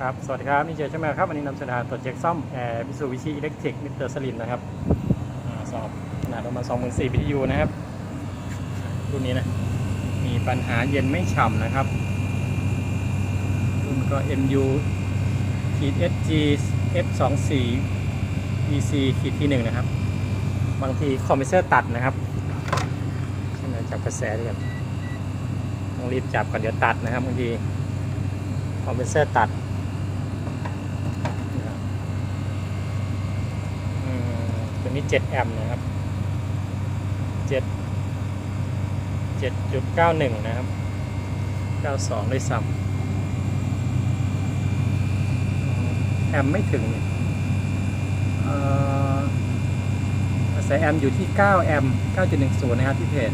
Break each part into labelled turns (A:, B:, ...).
A: ครับ สวัสดีครับ นี่เจอใช่ไหมครับ วันนี้นำเสนอตรวจเช็คซ่อมแอร์พิสูวิชีอิเล็กทริกมิเตอร์สลิมนะครับอสอบขนาดประมาณ24,000 BTU นะครับ รุ่นนี้นะ มีปัญหาเย็นไม่ฉ่ำนะครับ รุ่นก็ MU ขีด SG F24 EC ขีดที่1นะครับ บางทีคอมเพรสเซอร์ตัดนะครับจับกระแสด้วยกันต้องรีบจับก่อนเดี๋ยวตัดนะครับบางที คอมเพรสเซอร์ตัดนะครับอืมตัวนี้ 7 แอมป์นะครับ 7 7.91 นะครับ 92 ด้วยซ้ำแอมป์ไม่ถึงเนี่ยกระแสแอมป์อยู่ที่ 9 แอมป์9.10 นะครับที่เพจ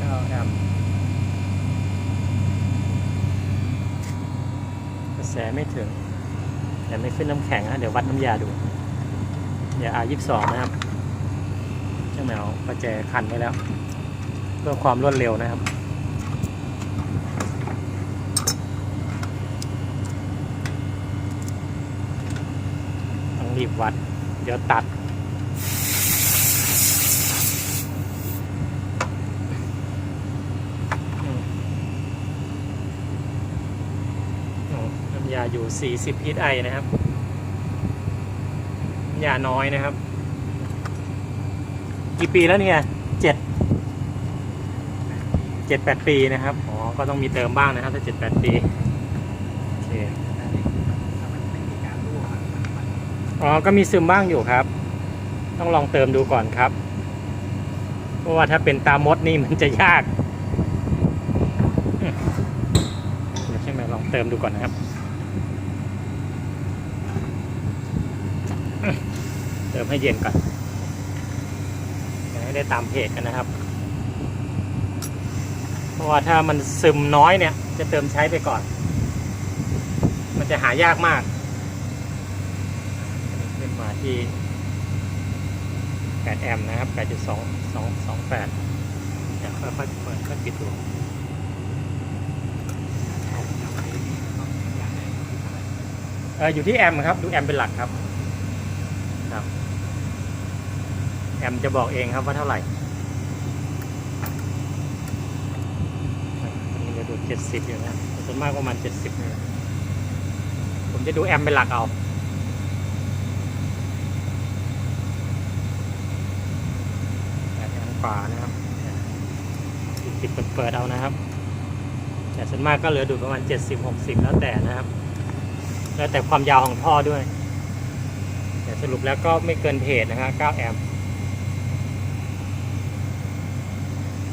A: 9 แอมป์ กระ แสไม่ถึง แต่ไม่ขึ้นน้ำแข็งนะเดี๋ยววัดน้ำยาดู เดี๋ยวอายี่สองนะครับเจ้าแมวประแจคันไว้แล้ว เพื่อความรวดเร็วนะครับต้องรีบวัด เดี๋ยวตัด อืม อ๋อน้ำ ยาอยู่ 40พิษไอนะครับยาน้อยนะครับ กี่ปีแล้วเนี่ยเจ็ดเจ็ดแปดปีนะครับ อ๋อ ก็ต้องมีเติมบ้างนะครับถ้าเจ็ดแปดปี โอเค อ๋อ ก็มีซึมบ้างอยู่ครับ ต้องลองเติมดูก่อนครับ เพราะว่าถ้าเป็นตามดนี่มันจะยากเดี๋ยวใช่ไหมลองเติมดูก่อนนะครับ เติมให้เย็นก่อนอย่าให้ได้ตามเพจกันนะครับ เพราะว่าถ้ามันซึมน้อยเนี่ย จะเติมใช้ไปก่อน มันจะหายากมากอันนี้ขึ้นมาที่8แอมป์นะครับ 8.2 2 28เดี๋ยค่อยๆเปิดค่อยปิดดูอยู่ที่แอมป์ครับ ดูแอมป์เป็นหลักครับ แอมจะบอกเองครับว่าเท่าไหร่อันนี้จะดู70อยู่นะส่วนมากประมาณ70เนี่ยผมจะดูแอมเป็นหลักเอาแอมป์ขวานะครับปิดเปิดเอานะครับ แต่ส่วนมากก็เหลือดูประมาณ 70-60 แล้วแต่นะครับ แล้วแต่ความยาวของท่อด้วย แต่สรุปแล้วก็ไม่เกินเพจนะครับ9แอมป์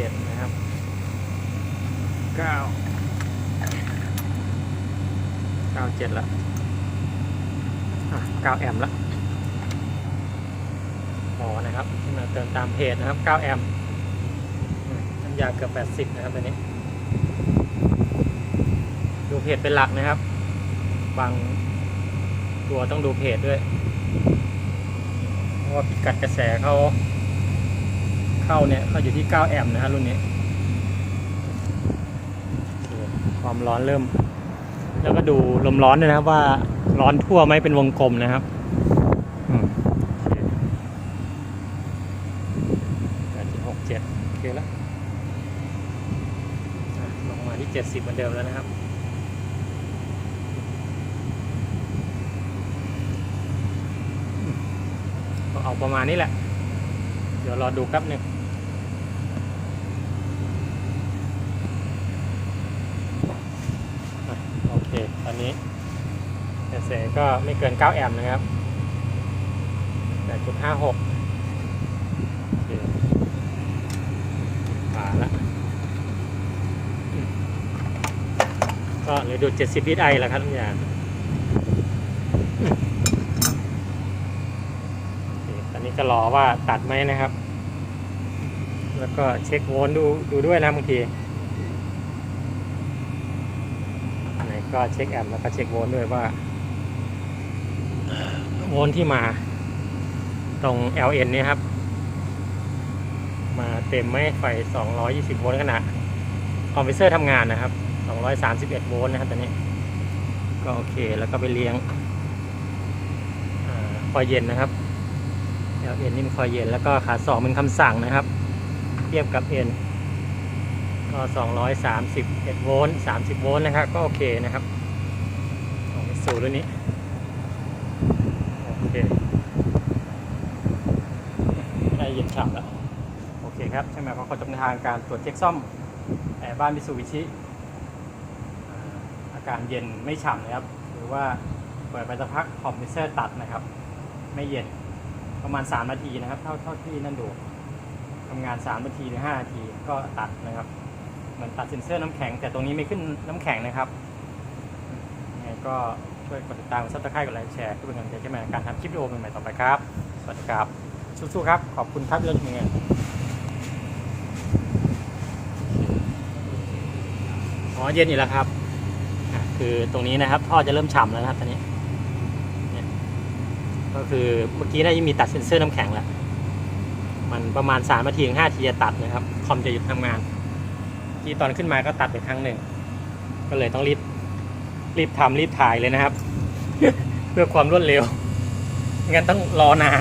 A: จ็ดนะครับเก้าเก้าเจ็ดละอะเก้าแอมป์ละพอนะครับมาเติมตามเพจนะครับเก้าแอมป์อืมน้ำยาเกือบแปดสิบนะครับตัวนี้ ดูเพจเป็นหลักนะครับ บางตัวต้องดูเพจด้วย เพราะว่าพิกัดกระแสเขา เข้าเนี่ยเขาอยู่ที่ 9 แอมป์นะฮะรุ่นนี้ ความร้อนเริ่ม แล้วก็ดูลมร้อนด้วยนะครับว่าร้อนทั่วไหมเป็นวงกลมนะครับอืมโอเคแปดจุดหกเจ็ดโอเคแล้วอะลงมาที่ 70 เหมือนเดิมแล้วนะครับก็เอาประมาณนี้แหละ เดี๋ยวรอดูแป๊บหนึ่ง นี้แสก็ไม่เกิน 9 แอมป์นะครับ8.56ป่าละก็เลยดูด 70 ลิตไอแล้วครับทุกอย่างตอนนี้ก็รอว่าตัดไหมนะครับ แล้วก็เช็ควลต์ดูดูด้วยนะบางที ก็เช็คแอมป์แล้วก็เช็คโวลต์ด้วยว่าโวลต์ที่มาตรง LN เนี่ครับ มาเต็มไหมไฟ 220 โวลต์ขนาดคอมเพรสเซอร์ทำงานนะครับ 231 โวลต์นะครับตอนนี้ ก็โอเคแล้วก็ไปเลี้ยงคอยเย็นนะครับ LN นี่เป็นคอยเย็นแล้วก็ขาสองเป็นคำสั่งนะครับ เทียบกับ N ก็ 231 โวลต์ 30 โวลต์นะครับ ก็โอเคนะครับของมิตซูรุ่นนี้ โอเคได้เย็นฉ่ำแล้ว โอเคครับ ใช่ไหมเขาขอจำทางการตรวจเช็คซ่อมแอร์บ้านมิซูบิชิ อาการเย็นไม่ฉ่ำนะครับ หรือว่าเปิดไปสักพักคอมเพรสเซอร์ตัดนะครับ ไม่เย็น ประมาณ 3 นาทีนะครับ เท่าเท่าที่นั่นดูทำงาน 3 นาทีหรือ 5 นาทีก็ตัดนะครับ เหมือนตัดเซ็นเซอร์น้ำแข็ง แต่ตรงนี้ไม่ขึ้นน้ำแข็งนะครับยังไงก็ช่วยกดติดตามซับสไครต์กดไลค์แชร์เพื่อเป็นกำลังใจใช่ไหมการทำคลิปวิดีโอใหม่ๆต่อไปครับ สวัสดีครับ สู้ๆครับ ขอบคุณครับเรื่องเงินอ๋อเย็นอยู่แล้วครับ คือตรงนี้นะครับท่อจะเริ่มฉ่ำแล้วนะครับตอนนี้ ก็คือเมื่อกี้ได้ยังมีตัดเซ็นเซอร์น้ำแข็งแล้ว มันประมาณ3นาทีถึง5นาทีจะตัดนะครับ คอมจะหยุดทำงาน ที่ตอนขึ้นมาก็ตัดไปครั้งหนึ่ง ก็เลยต้องรีบรีบทำรีบถ่ายเลยนะครับ เพื่อความรวดเร็วไม่งั้นต้องรอนาน